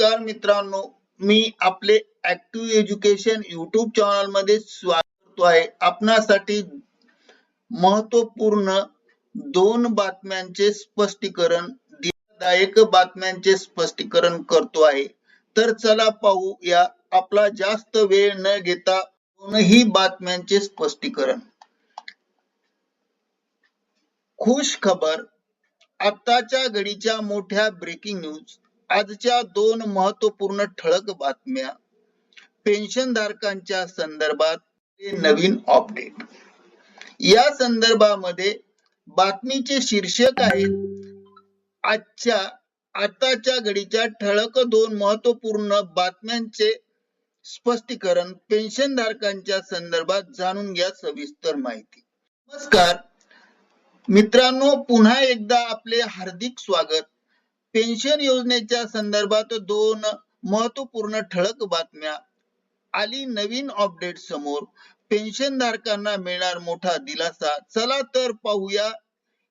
नमस्कार मित्रांनो मी आपले ऍक्टिव्ह एज्युकेशन युट्यूब चॅनलमध्ये स्वागत करतो आहे. आपणासाठी महत्त्वपूर्ण दोन बातम्यांचे स्पष्टीकरण दिलादायक बातम्यांचे स्पष्टीकरण करतो आहे. तर चला पाहू या. आपला जास्त वेळ न घेता दोनही बातम्यांचे स्पष्टीकरण. खुश खबर. आत्ताच्या घडीच्या मोठ्या ब्रेकिंग न्यूज आजच्या दोन महत्त्वपूर्ण ठळक बातम्या. पेन्शन धारकांच्या संदर्भात नवीन अपडेट या संदर्भामध्ये बातमीचे शीर्षक आहे आजच्या आताच्या घडीच्या ठळक दोन महत्त्वपूर्ण बातम्यांचे स्पष्टीकरण पेन्शन धारकांच्या संदर्भात जाणून घ्या सविस्तर माहिती. नमस्कार. मित्रांनो पुन्हा एकदा आपले हार्दिक स्वागत. पेन्शन योजनेच्या संदर्भात दोन महत्त्वपूर्ण ठळक बातम्या. आली नवीन अपडेट समोर. पेन्शन धारकांना मिळणार मोठा दिलासा. चला तर पाहूया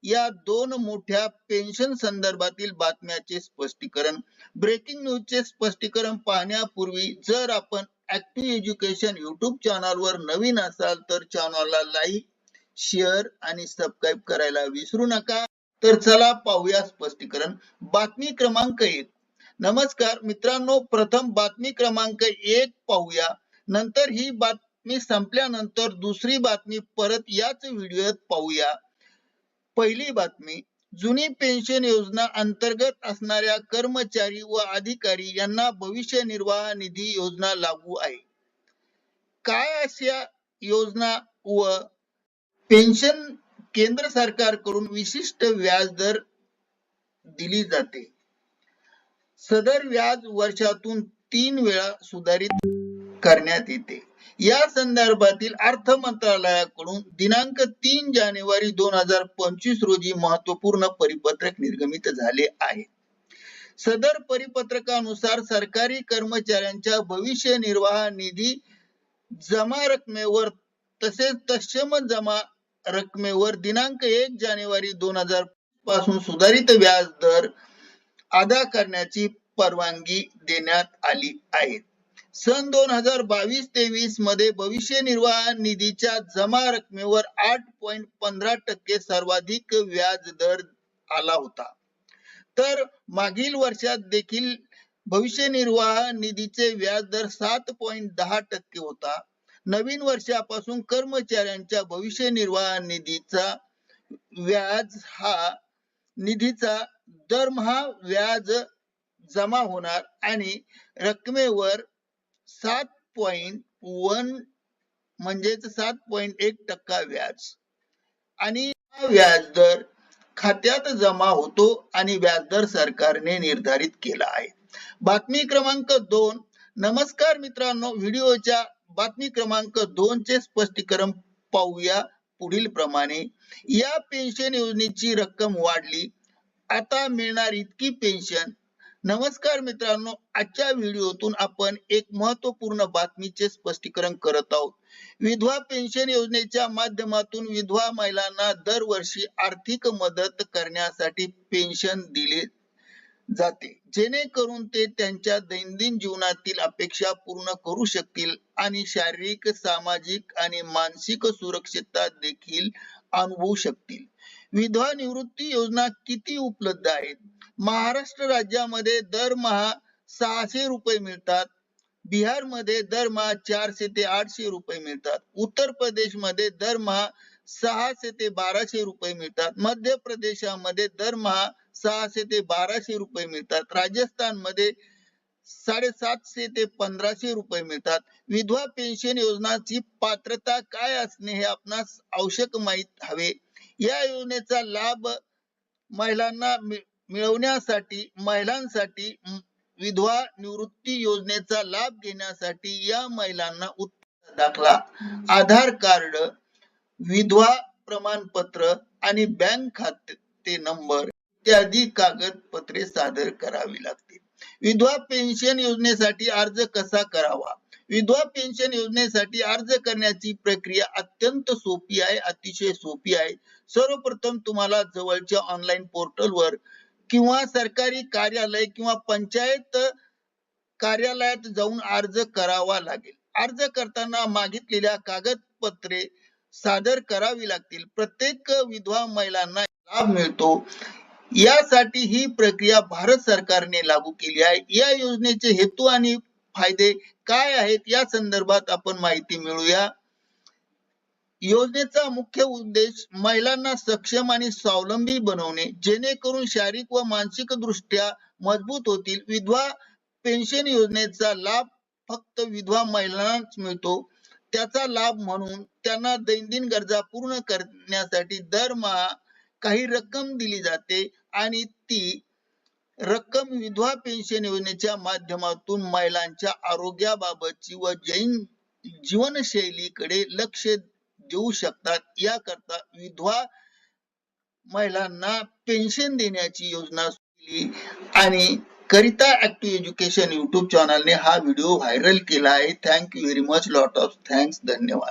या दोन मोठ्या पेन्शन संदर्भातील बातम्याचे स्पष्टीकरण. ब्रेकिंग न्यूजचे स्पष्टीकरण पाहण्यापूर्वी जर आपण ऍक्टिव्ह एज्युकेशन युट्यूब चॅनलवर नवीन असाल तर चॅनलला लाईक शेअर आणि सबस्क्राईब करायला विसरू नका. तर चला पाहूया स्पष्टीकरण. बातमी क्रमांक एक. नमस्कार मित्रांनो प्रथम बातमी क्रमांक एक पाहूया. नंतर ही बातमी संपल्यानंतर दुसरी बातमी परत याच व्हिडिओत पाहूया. पहिली बातमी जुनी पेन्शन योजना अंतर्गत असणाऱ्या कर्मचारी व अधिकारी यांना भविष्य निर्वाह निधी योजना लागू आहे. काय अशा योजना व पेन्शन केंद्र सरकारकडून विशिष्ट व्याज दर दिली जाते. सदर व्याज वर्षातून तीन वेळा सुधारित करण्यात येते. या संदर्भातील अर्थ मंत्रालयाकडून दिनांक तीन जानेवारी दोन हजार पंचवीस रोजी महत्त्वपूर्ण परिपत्रक निर्गमित झाले आहे. सदर परिपत्रकानुसार सरकारी कर्मचाऱ्यांच्या भविष्य निर्वाह निधी जमा रकमेवर तसेच तत्सम जमा रकमेवर दिनांक एक जानेवारी दोन हजारपासून सुधारित व्याज दर अदा करण्याची परवानगी देण्यात आली आहे. सन दोन हजार बावीस तेवीसमध्ये भविष्य निर्वाह निधीच्या जमा रकमेवर आठ पॉइंट पंधरा टक्के सर्वाधिक व्याज दर आला होता. तर मागील वर्षात देखील भविष्य निर्वाह निधीचे व्याज दर सात पॉइंट दहा टक्के होता. नवीन वर्षापासून कर्मचाऱ्यांच्या भविष्य निर्वाह निधीचा व्याज हा निधीचा दरमहा व्याज जमा होणार आणि रकमेवर सात पॉइंट वन म्हणजेच सात पॉइंट एक टक्का व्याज. आणि व्याज व्याजदर खात्यात जमा होतो आणि व्याजदर सरकारने निर्धारित केला आहे. बातमी क्रमांक दोन. नमस्कार मित्रांनो व्हिडिओच्या बातमी क्रमांक दोन चे स्पष्टीकरण पाहूया पुढील प्रमाणे. या पेन्शन योजनेची रक्कम वाढली. आता मिळणार इतकी पेन्शन नमस्कार मित्रांनो आजच्या व्हिडिओतून आपण एक महत्त्वपूर्ण बातमीचे स्पष्टीकरण करत आहोत. विधवा पेन्शन योजनेच्या माध्यमातून विधवा महिलांना दरवर्षी आर्थिक मदत करण्यासाठी पेन्शन दिले जाते. जेणेकरून ते त्यांच्या दैनंदिन जीवनातील अपेक्षा पूर्ण करू शकतील आणि शारीरिक सामाजिक आणि मानसिक सुरक्षितता देखील अनुभवू शकतील. विधवा निवृत्ती योजना किती उपलब्ध आहेत? महाराष्ट्र राज्यामध्ये दरमहा सहाशे रुपये मिळतात. बिहारमध्ये दरमहा चारशे ते आठशे रुपये मिळतात. उत्तर प्रदेशमध्ये दरमहा सहाशे ते बाराशे रुपये मिळतात. मध्य प्रदेशामध्ये दरमहा सहाशे ते बाराशे रुपये मिळतात. राजस्थानमध्ये साडेसातशे ते पंधराशे रुपये मिळतात. विधवा पेन्शन योजनाची पात्रता काय असणे हे आपणास आवश्यक माहीत हवे. या योजनेचा लाभ महिलांना मिळवण्यासाठी महिलांसाठी विधवा निवृत्ती योजनेचा लाभ घेण्यासाठी या महिलांना उत्पन्न दाखला. आधार कार्ड विधवा प्रमाणपत्र आणि बँक खाते नंबर इत्यादी कागदपत्रे सादर करावी लागतील. विधवा पेन्शन योजनेसाठी अर्ज कसा करावा? विधवा पेन्शन योजनेसाठी अर्ज करण्याची प्रक्रिया अत्यंत सोपी आहे अतिशय सोपी आहे. सर्वप्रथम तुम्हाला जवळच्या ऑनलाईन पोर्टलवर किंवा सरकारी कार्यालय किंवा पंचायत कार्यालयात जाऊन अर्ज करावा लागेल. अर्ज करताना मागितलेल्या कागदपत्रे सादर करावी लागतील. प्रत्येक विधवा महिलांना लाभ मिळतो. यासाठी ही प्रक्रिया भारत सरकारने लागू केली आहे. या योजनेचे हेतू आणि फायदे काय आहेत या संदर्भात आपण माहिती मिळूया. योजनेचा मुख्य उद्देश महिलांना सक्षम आणि स्वावलंबी बनवणे जेणेकरून शारीरिक व मानसिक दृष्ट्या मजबूत होतील. विधवा पेन्शन योजनेचा लाभ फक्त विधवा महिलांनाच मिळतो. त्याचा लाभ म्हणून त्यांना दैनंदिन गरजा पूर्ण करण्यासाठी दरमहा काही रक्कम दिली जाते. आणि ती रक्कम विधवा पेन्शन योजनेच्या माध्यमातून महिलांच्या आरोग्याबाबतची व जैन जीवनशैलीकडे लक्ष देऊ शकतात. याकरता विधवा महिलांना पेन्शन देण्याची योजना केली आणि करिता ऍक्टिव्ह एज्युकेशन युट्यूब चॅनलने हा व्हिडिओ व्हायरल केला आहे. Thank you very much lot of thanks धन्यवाद.